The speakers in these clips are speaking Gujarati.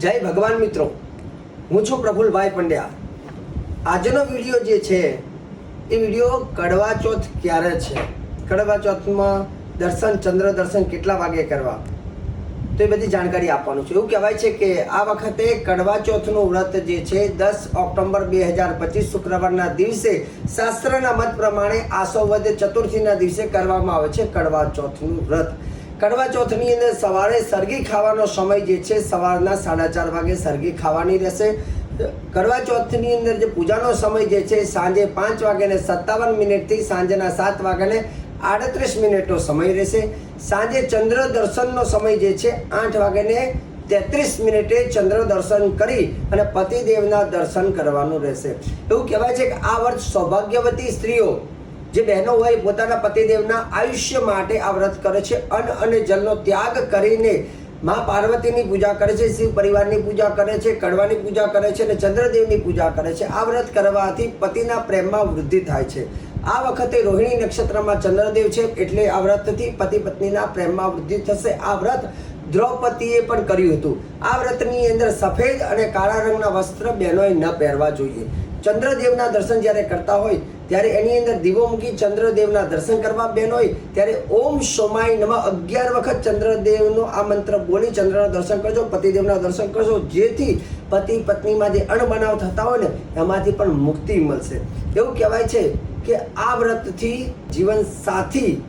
જય ભગવાન મિત્રો. હું છું પ્રફુલભાઈ પંડ્યા. આજનો વીડિયો જે છે, એ વીડિયો કડવા ચોથ ક્યારે છે? કડવા ચોથમાં દર્શન, ચંદ્ર દર્શન કેટલા વાગે કરવા? તો એ બધી જાણકારી આપવાનું છે. એવું કહેવાય છે કે આ વખતે કડવા ચોથનું વ્રત જે છે, દસ ઓક્ટોબર બે હજાર પચીસ શુક્રવારના દિવસે શાસ્ત્રના મત પ્રમાણે આસો વદ ચતુર્થીના દિવસે કરવામાં આવે છે કડવા ચોથનું વ્રત. કડવા ચોથની અંદર સવારે સરગી ખાવાનો સમય જે છે, સવારના સાડા ચાર વાગે સરગી ખાવાની રહેશે. કડવા ચોથની અંદર જે પૂજાનો સમય જે છે, સાંજે પાંચ વાગ્યાને સત્તાવન મિનિટથી સાંજના સાત વાગ્યાને આડત્રીસ મિનિટનો સમય રહેશે. સાંજે ચંદ્ર દર્શનનો સમય જે છે, આઠ વાગ્યાને તેત્રીસ મિનિટે ચંદ્ર દર્શન કરી અને પતિદેવના દર્શન કરવાનું રહેશે. એવું કહેવાય છે કે આ વર્ષ સૌભાગ્યવતી સ્ત્રીઓ જે બહેનો હોય, પોતાના પતિદેવના આયુષ્ય માટે આ વ્રત કરે છે. અન્ન અને જલનો ત્યાગ કરીને મા પાર્વતીની પૂજા કરે છે, શિવ પરિવારની પૂજા કરે છે, કડવાની પૂજા કરે છે અને ચંદ્રદેવની પૂજા કરે છે. આ વ્રત કરવાથી પતિના પ્રેમમાં વૃદ્ધિ થાય છે. આ વખતે રોહિણી નક્ષત્રમાં ચંદ્રદેવ છે એટલે આ વ્રતથી પતિ પત્નીના પ્રેમમાં વૃદ્ધિ થશે. આ વ્રત દ્રૌપદીએ પણ કર્યું હતું. આ વ્રતની અંદર સફેદ અને કાળા રંગના વસ્ત્ર બહેનોએ ન પહેરવા જોઈએ. ચંદ્રદેવના દર્શન જ્યારે કરતા હોય, ત્યારે એની અંદર દીવો મૂકી ચંદ્રદેવના દર્શન કરવા બેન હોય, ત્યારે ઓમ સોમાય નમઃ અગિયાર વખત ચંદ્રદેવનો આ મંત્ર બોલી ચંદ્રના દર્શન કરજો, પતિદેવના દર્શન કરજો. જેથી પતિ પત્નીમાં જે અણબનાવ થતા હોય ને, એમાંથી પણ મુક્તિ મળશે. એવું કહેવાય છે કે આ વ્રતથી જીવન સાથી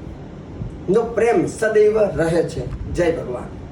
નો પ્રેમ સદૈવ રહે છે. જય ભગવાન.